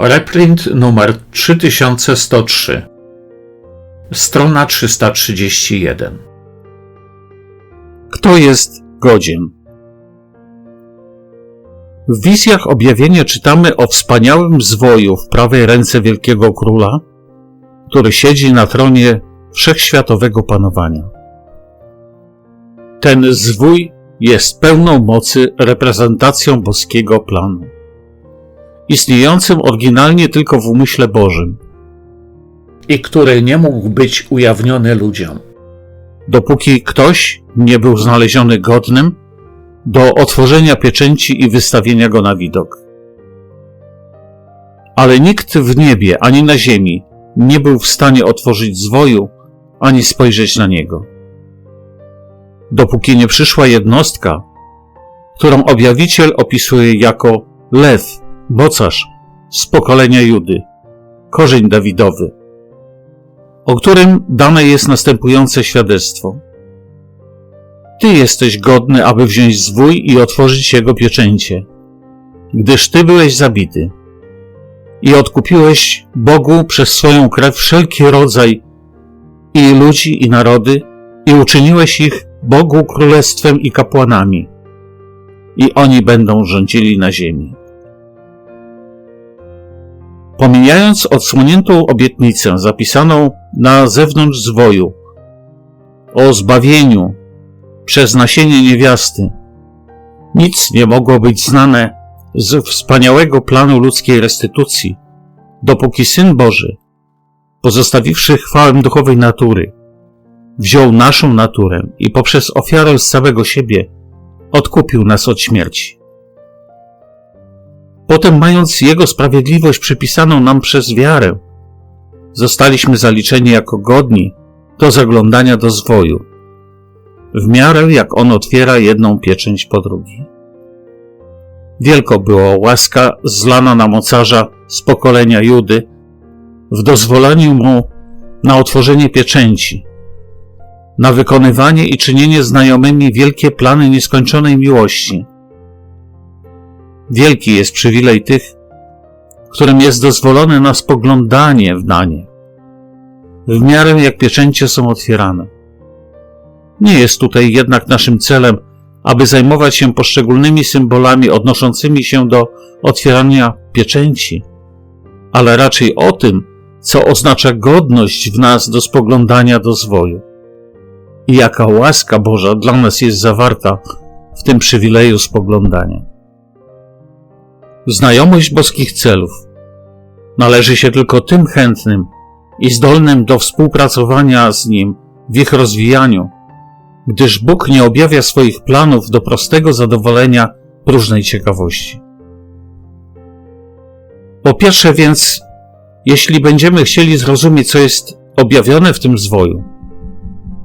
Reprint numer 3103. Strona 331. Kto jest godzien? W wizjach objawienia czytamy o wspaniałym zwoju w prawej ręce wielkiego króla, który siedzi na tronie wszechświatowego panowania. Ten zwój jest pełną mocy reprezentacją boskiego planu, istniejącym oryginalnie tylko w umyśle Bożym, i który nie mógł być ujawniony ludziom. dopóki ktoś nie był znaleziony godnym do otworzenia pieczęci i wystawienia go na widok. Ale nikt w niebie ani na ziemi nie był w stanie otworzyć zwoju ani spojrzeć na niego. Dopóki nie przyszła jednostka, którą objawiciel opisuje jako lew, mocarz z pokolenia Judy, korzeń Dawidowy, o którym dane jest następujące świadectwo. Ty jesteś godny, aby wziąć zwój i otworzyć jego pieczęcie, gdyż Ty byłeś zabity i odkupiłeś Bogu przez swoją krew wszelki rodzaj i ludzi i narody i uczyniłeś ich Bogu królestwem i kapłanami i oni będą rządzili na ziemi. Pomijając odsłoniętą obietnicę zapisaną na zewnątrz zwoju o zbawieniu przez nasienie niewiasty, nic nie mogło być znane z wspaniałego planu ludzkiej restytucji, dopóki Syn Boży, pozostawiwszy chwałę duchowej natury, wziął naszą naturę i poprzez ofiarę z całego siebie odkupił nas od śmierci. Potem, mając Jego sprawiedliwość przypisaną nam przez wiarę, zostaliśmy zaliczeni jako godni do zaglądania do zwoju, w miarę jak On otwiera jedną pieczęć po drugiej. Wielko była łaska zlana na mocarza z pokolenia Judy w dozwoleniu mu na otworzenie pieczęci, na wykonywanie i czynienie znajomymi wielkie plany nieskończonej miłości. Wielki jest przywilej tych, którym jest dozwolone na spoglądanie w danie, w miarę jak pieczęcie są otwierane. Nie jest tutaj jednak naszym celem, aby zajmować się poszczególnymi symbolami odnoszącymi się do otwierania pieczęci, ale raczej o tym, co oznacza godność w nas do spoglądania do zwoju i jaka łaska Boża dla nas jest zawarta w tym przywileju spoglądania. Znajomość boskich celów należy się tylko tym chętnym i zdolnym do współpracowania z Nim w ich rozwijaniu, gdyż Bóg nie objawia swoich planów do prostego zadowolenia próżnej ciekawości. Po pierwsze więc, jeśli będziemy chcieli zrozumieć, co jest objawione w tym zwoju,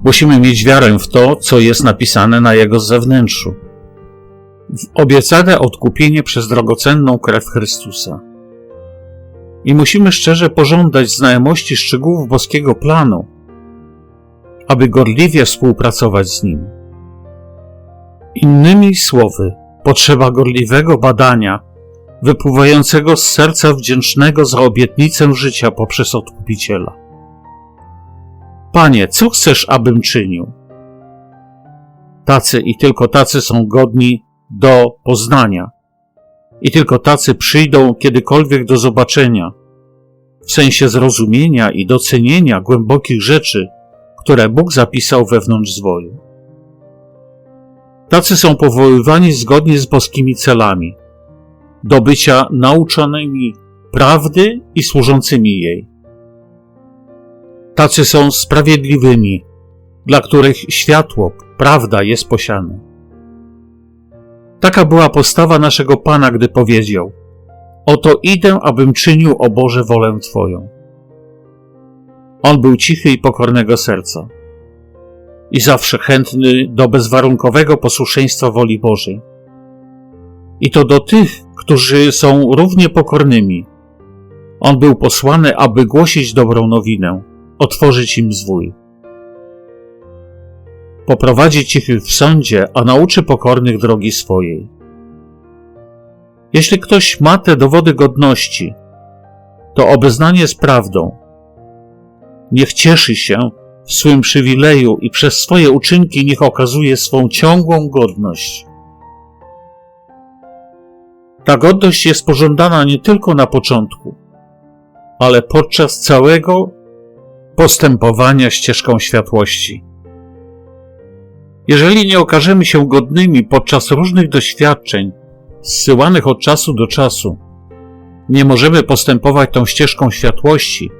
musimy mieć wiarę w to, co jest napisane na jego zewnętrzu. W obiecane odkupienie przez drogocenną krew Chrystusa. I musimy szczerze pożądać znajomości szczegółów boskiego planu, aby gorliwie współpracować z nim. Innymi słowy, potrzeba gorliwego badania, wypływającego z serca wdzięcznego za obietnicę życia poprzez odkupiciela. Panie, co chcesz, abym czynił? Tacy i tylko tacy są godni do poznania. I tylko tacy przyjdą kiedykolwiek do zobaczenia, w sensie zrozumienia i docenienia głębokich rzeczy, które Bóg zapisał wewnątrz zwoju. Tacy są powoływani zgodnie z boskimi celami, do bycia nauczonymi prawdy i służącymi jej. Tacy są sprawiedliwymi, dla których światło, prawda jest posiane. Taka była postawa naszego Pana, gdy powiedział: Oto idę, abym czynił o Boże wolę Twoją. On był cichy i pokornego serca i zawsze chętny do bezwarunkowego posłuszeństwa woli Bożej. I to do tych, którzy są równie pokornymi. On był posłany, aby głosić dobrą nowinę, otworzyć im zwój. Poprowadzi cichych w sądzie, a nauczy pokornych drogi swojej. Jeśli ktoś ma te dowody godności, to obeznanie z prawdą. Niech cieszy się w swym przywileju i przez swoje uczynki niech okazuje swą ciągłą godność. Ta godność jest pożądana nie tylko na początku, ale podczas całego postępowania ścieżką światłości. Jeżeli nie okażemy się godnymi podczas różnych doświadczeń, zsyłanych od czasu do czasu, nie możemy postępować tą ścieżką światłości.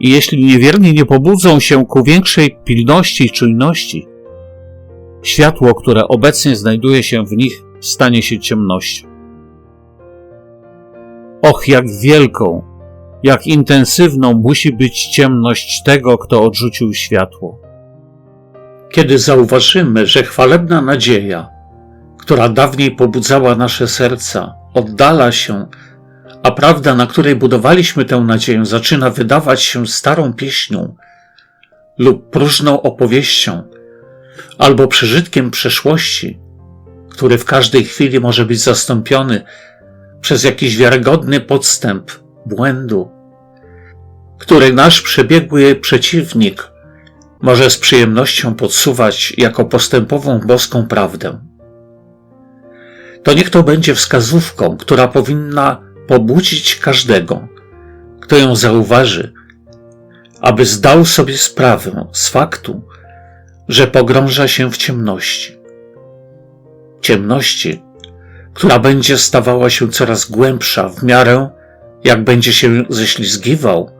I jeśli niewierni nie pobudzą się ku większej pilności i czujności, światło, które obecnie znajduje się w nich, stanie się ciemnością. Och, jak wielką, jak intensywną musi być ciemność tego, kto odrzucił światło. Kiedy zauważymy, że chwalebna nadzieja, która dawniej pobudzała nasze serca, oddala się, a prawda, na której budowaliśmy tę nadzieję, zaczyna wydawać się starą pieśnią lub próżną opowieścią, albo przeżytkiem przeszłości, który w każdej chwili może być zastąpiony przez jakiś wiarygodny podstęp błędu, który nasz przebiegły przeciwnik może z przyjemnością podsuwać jako postępową boską prawdę. To niech to będzie wskazówką, która powinna pobudzić każdego, kto ją zauważy, aby zdał sobie sprawę z faktu, że pogrąża się w ciemności. Ciemności, która będzie stawała się coraz głębsza w miarę, jak będzie się ześlizgiwał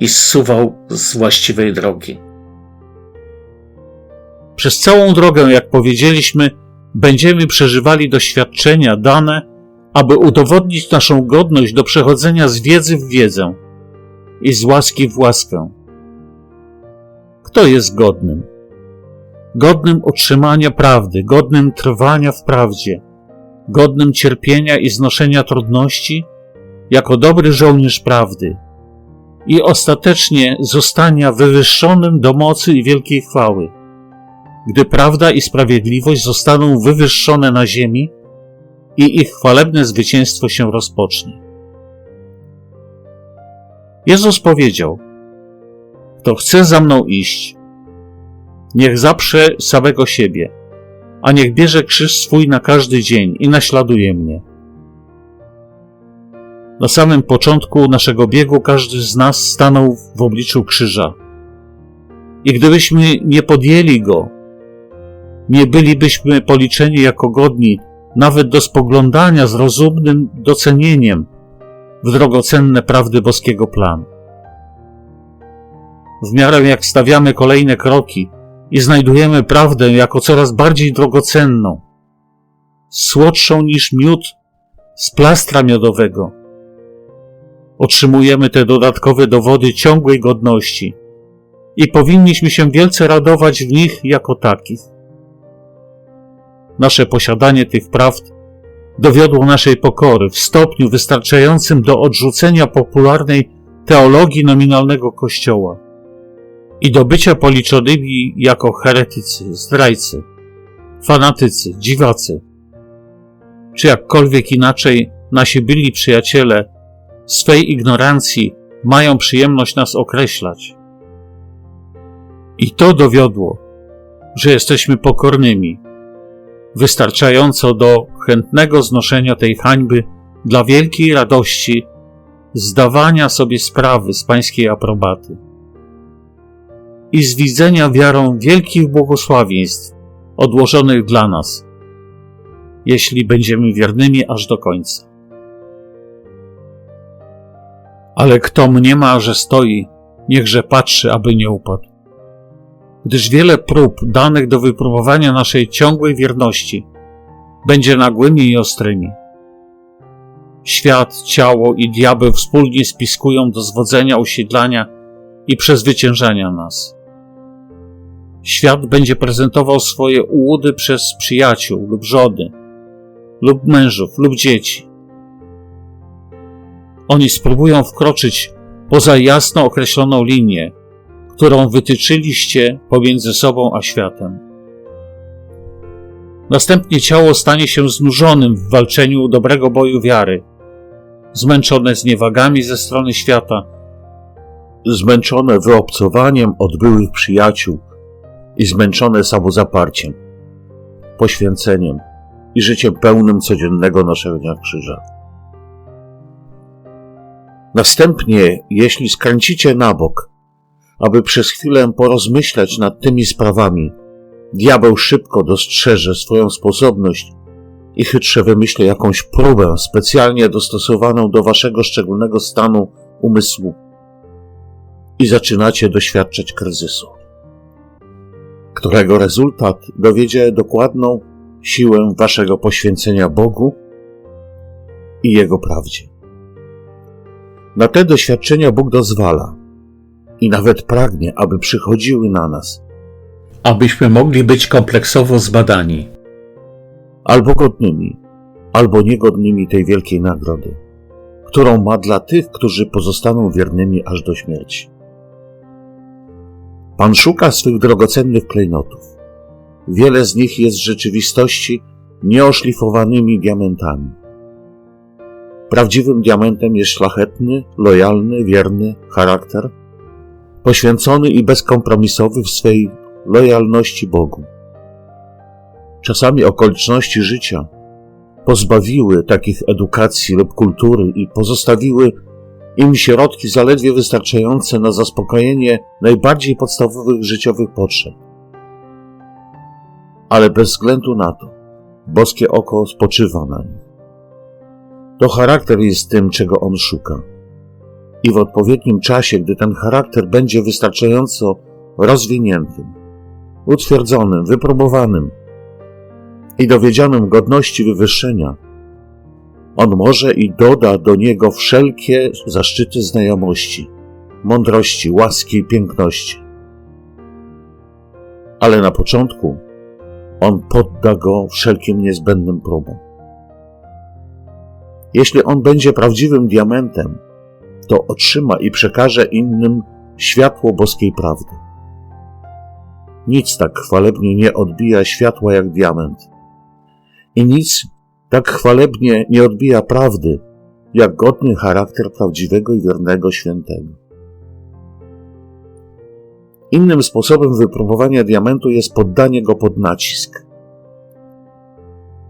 i zsuwał z właściwej drogi. Przez całą drogę, jak powiedzieliśmy, będziemy przeżywali doświadczenia dane, aby udowodnić naszą godność do przechodzenia z wiedzy w wiedzę i z łaski w łaskę. Kto jest godnym? Godnym utrzymania prawdy, godnym trwania w prawdzie, godnym cierpienia i znoszenia trudności, jako dobry żołnierz prawdy i ostatecznie zostania wywyższonym do mocy i wielkiej chwały gdy prawda i sprawiedliwość zostaną wywyższone na ziemi i ich chwalebne zwycięstwo się rozpocznie. Jezus powiedział: Kto chce za mną iść, niech zaprze samego siebie, a niech bierze krzyż swój na każdy dzień i naśladuje mnie. Na samym początku naszego biegu każdy z nas stanął w obliczu krzyża. I gdybyśmy nie podjęli go, nie bylibyśmy policzeni jako godni nawet do spoglądania z rozumnym docenieniem w drogocenne prawdy boskiego planu. W miarę jak stawiamy kolejne kroki i znajdujemy prawdę jako coraz bardziej drogocenną, słodszą niż miód z plastra miodowego, otrzymujemy te dodatkowe dowody ciągłej godności i powinniśmy się wielce radować w nich jako takich. Nasze posiadanie tych prawd dowiodło naszej pokory w stopniu wystarczającym do odrzucenia popularnej teologii nominalnego Kościoła i do bycia policzonymi jako heretycy, zdrajcy, fanatycy, dziwacy, czy jakkolwiek inaczej nasi byli przyjaciele swej ignorancji mają przyjemność nas określać. I to dowiodło, że jesteśmy pokornymi, wystarczająco do chętnego znoszenia tej hańby dla wielkiej radości zdawania sobie sprawy z pańskiej aprobaty i z widzenia wiarą wielkich błogosławieństw odłożonych dla nas, jeśli będziemy wiernymi aż do końca. Ale kto mniema, że stoi, niechże patrzy, aby nie upadł gdyż wiele prób danych do wypróbowania naszej ciągłej wierności będzie nagłymi i ostrymi. Świat, ciało i diabeł wspólnie spiskują do zwodzenia usiedlania i przezwyciężania nas. Świat będzie prezentował swoje ułudy przez przyjaciół lub żony, lub mężów, lub dzieci. Oni spróbują wkroczyć poza jasno określoną linię, którą wytyczyliście pomiędzy sobą a światem. Następnie ciało stanie się znużonym w walczeniu dobrego boju wiary, zmęczone zniewagami ze strony świata, zmęczone wyobcowaniem od byłych przyjaciół i zmęczone samozaparciem, poświęceniem i życiem pełnym codziennego noszenia krzyża. Następnie, jeśli skręcicie na bok, aby przez chwilę porozmyślać nad tymi sprawami, diabeł szybko dostrzeże swoją sposobność i chytrze wymyśli jakąś próbę specjalnie dostosowaną do waszego szczególnego stanu umysłu i zaczynacie doświadczać kryzysu, którego rezultat dowiedzie dokładną siłę waszego poświęcenia Bogu i Jego prawdzie. Na te doświadczenia Bóg dozwala i nawet pragnie, aby przychodziły na nas, abyśmy mogli być kompleksowo zbadani. albo godnymi, albo niegodnymi tej wielkiej nagrody, którą ma dla tych, którzy pozostaną wiernymi aż do śmierci. Pan szuka swych drogocennych klejnotów. Wiele z nich jest w rzeczywistości nieoszlifowanymi diamentami. Prawdziwym diamentem jest szlachetny, lojalny, wierny charakter, poświęcony i bezkompromisowy w swej lojalności Bogu. Czasami okoliczności życia pozbawiły takich edukacji lub kultury i pozostawiły im środki zaledwie wystarczające na zaspokojenie najbardziej podstawowych życiowych potrzeb. Ale bez względu na to, boskie oko spoczywa na nich. To charakter jest tym, czego on szuka. I w odpowiednim czasie, gdy ten charakter będzie wystarczająco rozwiniętym, utwierdzonym, wypróbowanym i dowiedzionym godności wywyższenia, on może i doda do niego wszelkie zaszczyty znajomości, mądrości, łaski i piękności. Ale na początku on podda go wszelkim niezbędnym próbom. Jeśli on będzie prawdziwym diamentem, to otrzyma i przekaże innym światło boskiej prawdy. Nic tak chwalebnie nie odbija światła jak diament. I nic tak chwalebnie nie odbija prawdy, jak godny charakter prawdziwego i wiernego świętego. Innym sposobem wypróbowania diamentu jest poddanie go pod nacisk.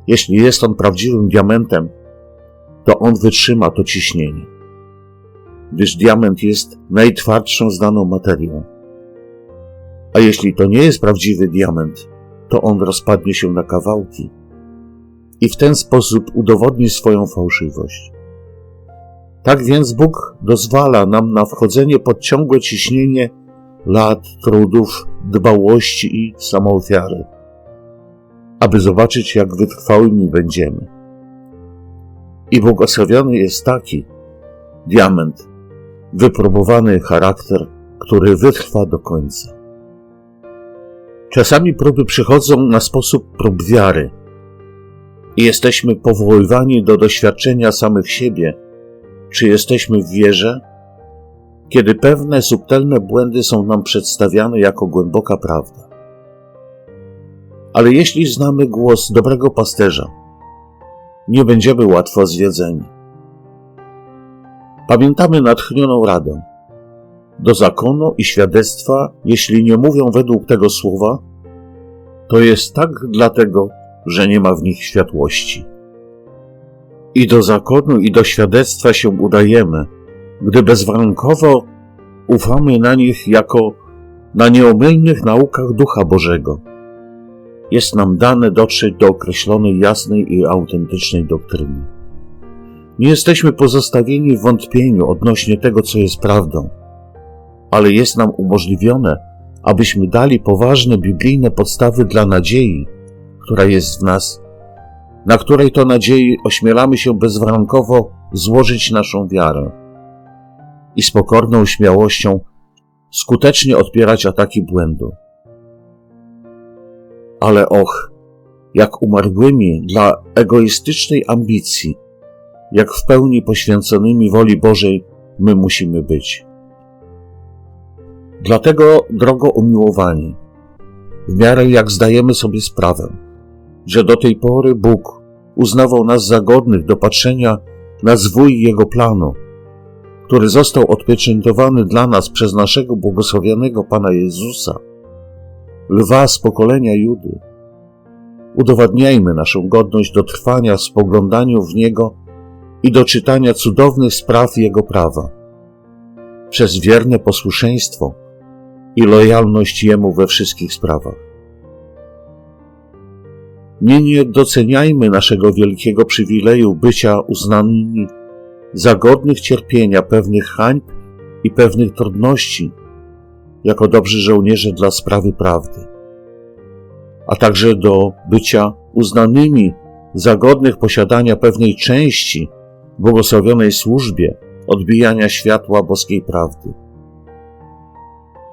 Jeśli jest on prawdziwym diamentem, to on wytrzyma to ciśnienie, gdyż diament jest najtwardszą znaną materią. A jeśli to nie jest prawdziwy diament, to on rozpadnie się na kawałki i w ten sposób udowodni swoją fałszywość. Tak więc Bóg dozwala nam na wchodzenie pod ciągłe ciśnienie lat, trudów, dbałości i samoofiary, aby zobaczyć, jak wytrwałymi będziemy. I błogosławiony jest taki diament, wypróbowany charakter, który wytrwa do końca. Czasami próby przychodzą na sposób prób wiary i jesteśmy powoływani do doświadczenia samych siebie, czy jesteśmy w wierze, kiedy pewne subtelne błędy są nam przedstawiane jako głęboka prawda. Ale jeśli znamy głos dobrego pasterza, nie będziemy łatwo zwiedzeni. Pamiętamy natchnioną radę. Do zakonu i świadectwa, jeśli nie mówią według tego słowa, to jest tak dlatego, że nie ma w nich światłości. I do zakonu i do świadectwa się udajemy, gdy bezwarunkowo ufamy na nich jako na nieomylnych naukach Ducha Bożego. Jest nam dane dotrzeć do określonej, jasnej i autentycznej doktryny. Nie jesteśmy pozostawieni w wątpieniu odnośnie tego, co jest prawdą, ale jest nam umożliwione, abyśmy dali poważne biblijne podstawy dla nadziei, która jest w nas, na której to nadziei ośmielamy się bezwarunkowo złożyć naszą wiarę i z pokorną śmiałością skutecznie odpierać ataki błędu. Ale och, jak umarłymi dla egoistycznej ambicji, jak w pełni poświęconymi woli Bożej my musimy być. Dlatego, drogo umiłowani, w miarę jak zdajemy sobie sprawę, że do tej pory Bóg uznawał nas za godnych do patrzenia na zwój Jego planu, który został odpieczętowany dla nas przez naszego błogosławionego Pana Jezusa, lwa z pokolenia Judy. Udowadniajmy naszą godność do trwania w spoglądaniu w Niego i do czytania cudownych spraw Jego prawa. Przez wierne posłuszeństwo i lojalność Jemu we wszystkich sprawach. Nie niedoceniajmy naszego wielkiego przywileju bycia uznanymi za godnych cierpienia pewnych hańb i pewnych trudności, jako dobrzy żołnierze dla sprawy prawdy, a także do bycia uznanymi za godnych posiadania pewnej części błogosławionej służbie odbijania światła boskiej prawdy.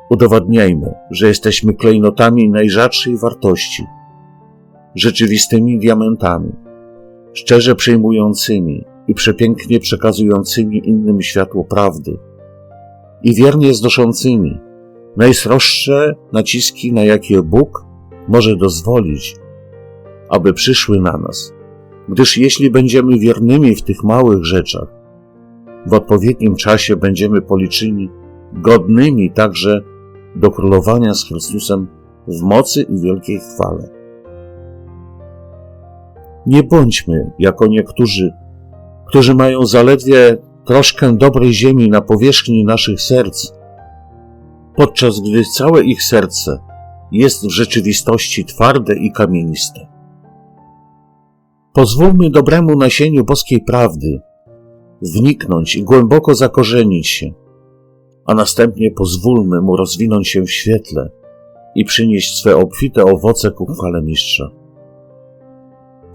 Udowadniajmy, że jesteśmy klejnotami najrzadszej wartości, rzeczywistymi diamentami, szczerze przyjmującymi i przepięknie przekazującymi innym światło prawdy i wiernie znoszącymi najsroższe naciski, na jakie Bóg może dozwolić, aby przyszły na nas, gdyż jeśli będziemy wiernymi w tych małych rzeczach, w odpowiednim czasie będziemy policzyni godnymi także do królowania z Chrystusem w mocy i wielkiej chwale. Nie bądźmy jako niektórzy, którzy mają zaledwie troszkę dobrej ziemi na powierzchni naszych serc, podczas gdy całe ich serce jest w rzeczywistości twarde i kamieniste. Pozwólmy dobremu nasieniu boskiej prawdy wniknąć i głęboko zakorzenić się, a następnie pozwólmy mu rozwinąć się w świetle i przynieść swe obfite owoce ku chwale Mistrza.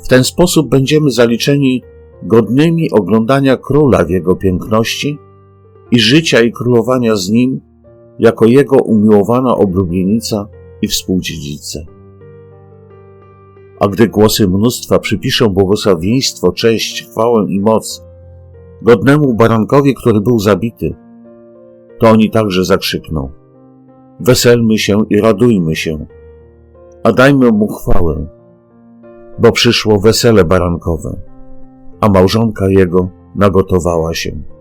W ten sposób będziemy zaliczeni godnymi oglądania króla w jego piękności i życia i królowania z nim jako jego umiłowana oblubienica i współdziedzice. A gdy głosy mnóstwa przypiszą błogosławieństwo, cześć, chwałę i moc godnemu barankowi, który był zabity, to oni także zakrzykną: Weselmy się i radujmy się, a dajmy mu chwałę, bo przyszło wesele barankowe, a małżonka jego nagotowała się.